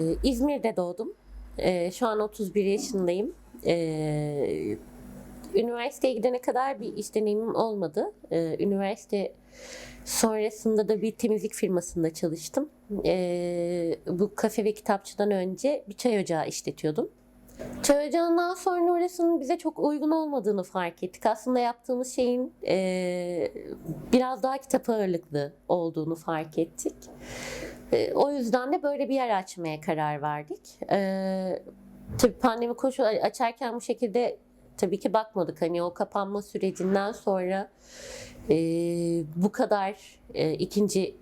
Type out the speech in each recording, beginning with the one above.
Ee, İzmir'de doğdum. Ee, Şu an 31 yaşındayım. Ee, Üniversiteye gidene kadar bir iş deneyimim olmadı. Üniversite sonrasında da bir temizlik firmasında çalıştım. Bu kafe ve kitapçıdan önce bir çay ocağı işletiyordum. Çay ocağından sonra orasının bize çok uygun olmadığını fark ettik. Aslında yaptığımız şeyin e, biraz daha kitap ağırlıklı olduğunu fark ettik. E, o yüzden de böyle bir yer açmaya karar verdik. E, tabii pandemi koşu açarken bu şekilde tabii ki bakmadık. Hani o kapanma sürecinden sonra e, bu kadar e, ikinci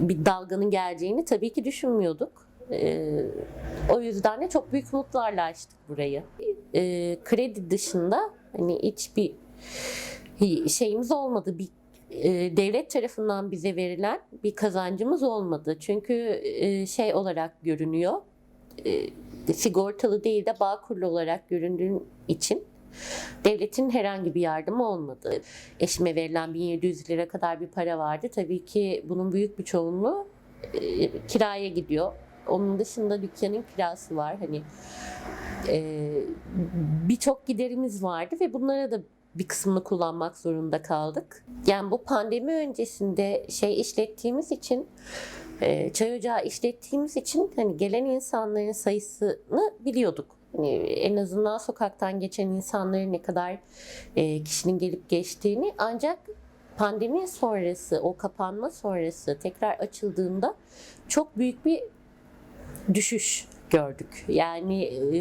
bir dalganın geleceğini tabii ki düşünmüyorduk. E, o yüzden de çok büyük umutlarla açtık burayı. E, kredi dışında hani hiçbir şeyimiz olmadı. Bir e, devlet tarafından bize verilen bir kazancımız olmadı. Çünkü e, şey olarak görünüyor. E, sigortalı değil de bağkurlu olarak göründüğün için devletin herhangi bir yardımı olmadı. Eşime verilen 1700 lira kadar bir para vardı. Tabii ki bunun büyük bir çoğunluğu e, kiraya gidiyor. Onun dışında dükkanın kirası var. Hani e, birçok giderimiz vardı ve bunlara da bir kısmını kullanmak zorunda kaldık. Yani bu pandemi öncesinde şey işlettiğimiz için e, çay ocağı işlettiğimiz için hani gelen insanların sayısını biliyorduk. Hani en azından sokaktan geçen insanların ne kadar e, kişinin gelip geçtiğini ancak pandemi sonrası o kapanma sonrası tekrar açıldığında çok büyük bir düşüş gördük. Yani e,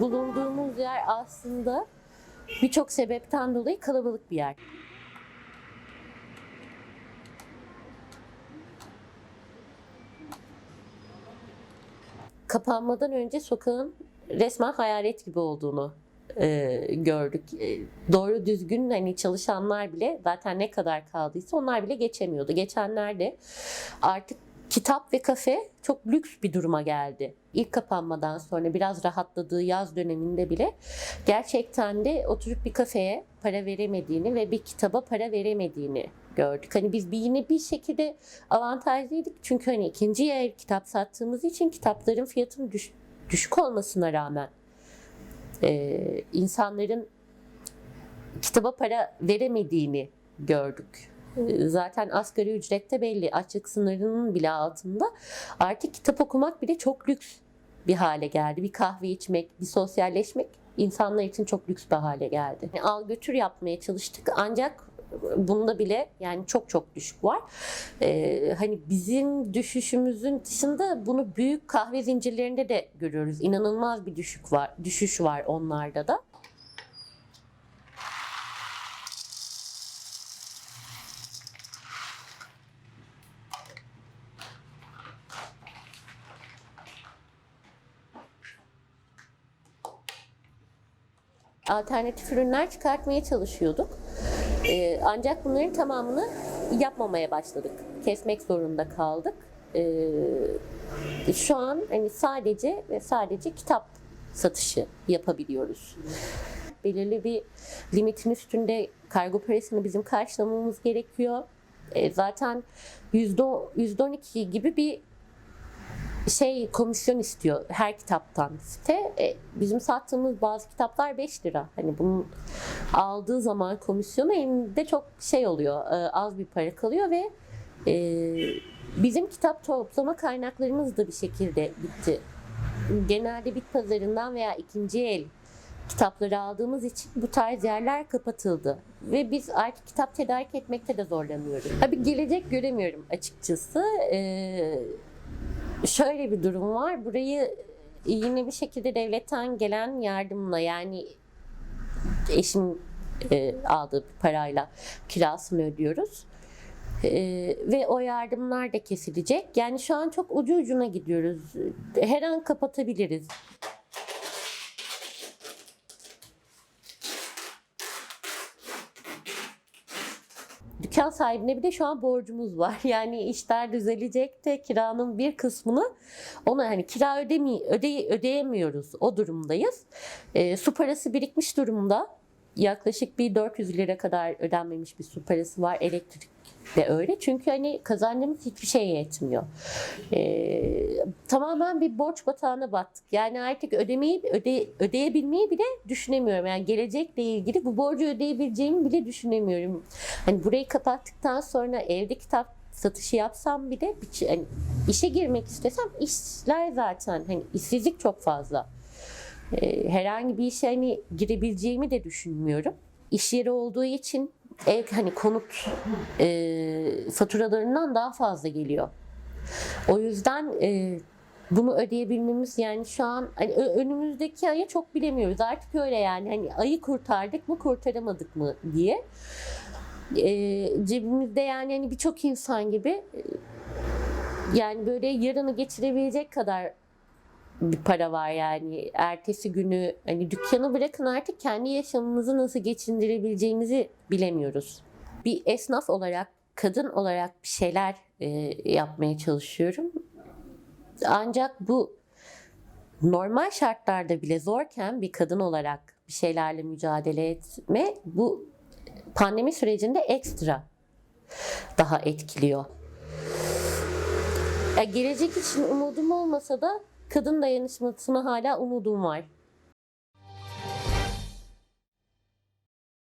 bulunduğumuz yer aslında birçok sebepten dolayı kalabalık bir yer. Kapanmadan önce sokağın resmen hayalet gibi olduğunu e, gördük. E, doğru düzgün hani çalışanlar bile zaten ne kadar kaldıysa onlar bile geçemiyordu. Geçenlerde artık kitap ve kafe çok lüks bir duruma geldi. İlk kapanmadan sonra biraz rahatladığı yaz döneminde bile gerçekten de oturup bir kafeye para veremediğini ve bir kitaba para veremediğini gördük. Hani biz bir yine bir şekilde avantajlıydık. Çünkü hani ikinci el kitap sattığımız için kitapların fiyatının düş- düşük olmasına rağmen e, insanların kitaba para veremediğini gördük. Zaten asgari ücrette belli. Açlık sınırının bile altında. Artık kitap okumak bile çok lüks bir hale geldi. Bir kahve içmek, bir sosyalleşmek insanlar için çok lüks bir hale geldi. Yani al götür yapmaya çalıştık ancak bunda bile yani çok çok düşük var. Ee, hani bizim düşüşümüzün dışında bunu büyük kahve zincirlerinde de görüyoruz. İnanılmaz bir düşük var, düşüş var onlarda da. Alternatif ürünler çıkartmaya çalışıyorduk. Ee, ancak bunların tamamını yapmamaya başladık. Kesmek zorunda kaldık. Ee, şu an hani sadece ve sadece kitap satışı yapabiliyoruz. Belirli bir limitin üstünde kargo parasını bizim karşılamamız gerekiyor. Ee, zaten yüzde 12 gibi bir şey komisyon istiyor her kitaptan site. E, bizim sattığımız bazı kitaplar 5 lira. Hani bunun aldığı zaman komisyonu elinde çok şey oluyor. e, az bir para kalıyor ve e, bizim kitap toplama kaynaklarımız da bir şekilde bitti. Genelde bit pazarından veya ikinci el kitapları aldığımız için bu tarz yerler kapatıldı. Ve biz artık kitap tedarik etmekte de zorlanıyoruz. Abi gelecek göremiyorum açıkçası. Ee, şöyle bir durum var. Burayı yine bir şekilde devletten gelen yardımla yani eşim e, aldığı parayla kirasını ödüyoruz. E, ve o yardımlar da kesilecek. Yani şu an çok ucu ucuna gidiyoruz. Her an kapatabiliriz. Dükkan sahibine bir de şu an borcumuz var. Yani işler düzelecek de kiranın bir kısmını ona hani kira ödemi, öde, ödeyemiyoruz. O durumdayız. E, su parası birikmiş durumda. Yaklaşık bir 400 lira kadar ödenmemiş bir su parası var. Elektrik de öyle. Çünkü hani kazancımız hiçbir şeye yetmiyor. Ee, tamamen bir borç batağına battık. Yani artık ödemeyi öde, ödeyebilmeyi bile düşünemiyorum. Yani gelecekle ilgili bu borcu ödeyebileceğimi bile düşünemiyorum. Hani burayı kapattıktan sonra evde kitap satışı yapsam bile hani işe girmek istesem işler zaten hani işsizlik çok fazla. Ee, herhangi bir işe hani girebileceğimi de düşünmüyorum. İş yeri olduğu için ev hani konut e, faturalarından daha fazla geliyor. O yüzden e, bunu ödeyebilmemiz yani şu an hani önümüzdeki ayı çok bilemiyoruz. Artık öyle yani hani ayı kurtardık mı kurtaramadık mı diye. E, cebimizde yani hani birçok insan gibi e, yani böyle yarını geçirebilecek kadar bir para var yani ertesi günü hani dükkanı bırakın artık kendi yaşamımızı nasıl geçindirebileceğimizi bilemiyoruz. Bir esnaf olarak kadın olarak bir şeyler e, yapmaya çalışıyorum. Ancak bu normal şartlarda bile zorken bir kadın olarak bir şeylerle mücadele etme bu pandemi sürecinde ekstra daha etkiliyor. Ya gelecek için umudum olmasa da kadın dayanışmasına hala umudum var.